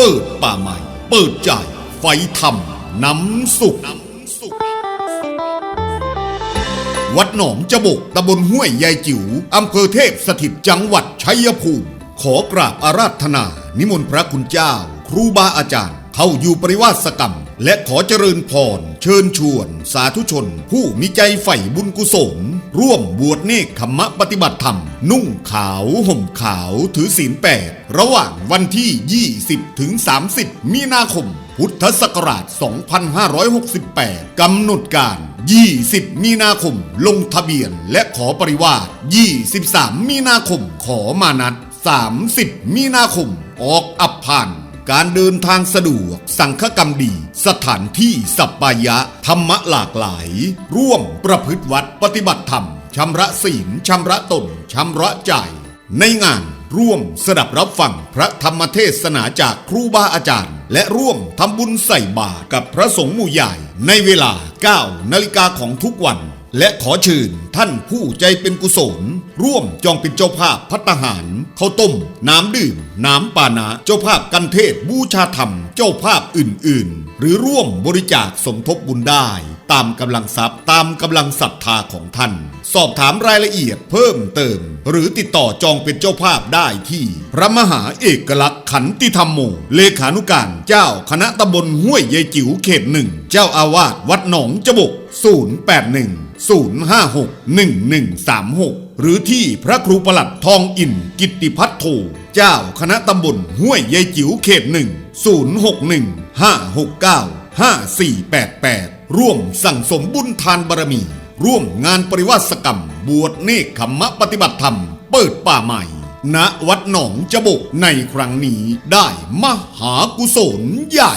เปิดป่าใหม่ เปิดใจไฟธรรมน้ำสุข วัดหนองจบกตำบลห้วยยายจิ๋วอำเภอเทพสถิตจังหวัดชัยภูมิ ขอกราบอาราธนา นิมนต์พระคุณเจ้า ครูบาอาจารย์ เข้าอยู่ปริวาสกรรม และขอเจริญพร เชิญชวน สาธุชน ผู้มีใจใฝ่บุญกุศล ร่วมบวชเนกขมมะปฏิบัติธรรม นุ่งขาวห่มขาวถือศีลแปดระหว่างวันที่ 20 ถึง 30 มีนาคม พุทธศักราช 2568 กำหนดการ 20 มีนาคม ลงทะเบียนและขอปริวาส23 มีนาคมขอมานัด 30 มีนาคม ออกอับผ่านการเดินทางสะดวก สังฆกรรมดี สถานที่สัปปายะ ธรรมะหลากหลาย ร่วมประพฤติวัด ปฏิบัติธรรมชำระศีลชำระตนชำระใจ ในงานร่วมสดับรับฟังพระธรรมเทศนาจากครูบาอาจารย์ และร่วมทำบุญใส่บาตรกับพระสงฆ์หมู่ใหญ่ ในเวลา 9 นาฬิกาของทุกวัน และขอเชิญท่านผู้ใจเป็นกุศล ร่วมจองเป็นเจ้าภาพพัตตาหารข้าวต้ม น้ำดื่ม น้ำปานะเจ้าภาพกันเทศบูชาธรรม เจ้าภาพอื่น ๆ หรือร่วมบริจาคสมทบบุญได้ ตามกำลังทรัพย์ตามกำลังศรัทธาของท่าน สอบถามรายละเอียดเพิ่มเติม หรือติดต่อจองเป็นเจ้าภาพได้ที่ พระมหาเอกลักษณ์ขันติธรรมโมเลขานุการเจ้าคณะตำบลห้วยยายจิ๋วเขตหนึ่งเจ้าอาวาสวัดหนองจบก081 056 1136 หรือที่พระครูประหลัดทองอินกิติพัฒโทเจ้าคณะตำบลห้วยยายจิ๋วเขตหนึ่ง061 569 5488 ร่วมสั่งสมบุญทานบารมี ร่วมงานปริวาสกรรม บวชเนกขมมะปฏิบัติธรรม เปิดป่าใหม่ณวัดหนองจบกในครั้งนี้ได้มหากุศลใหญ่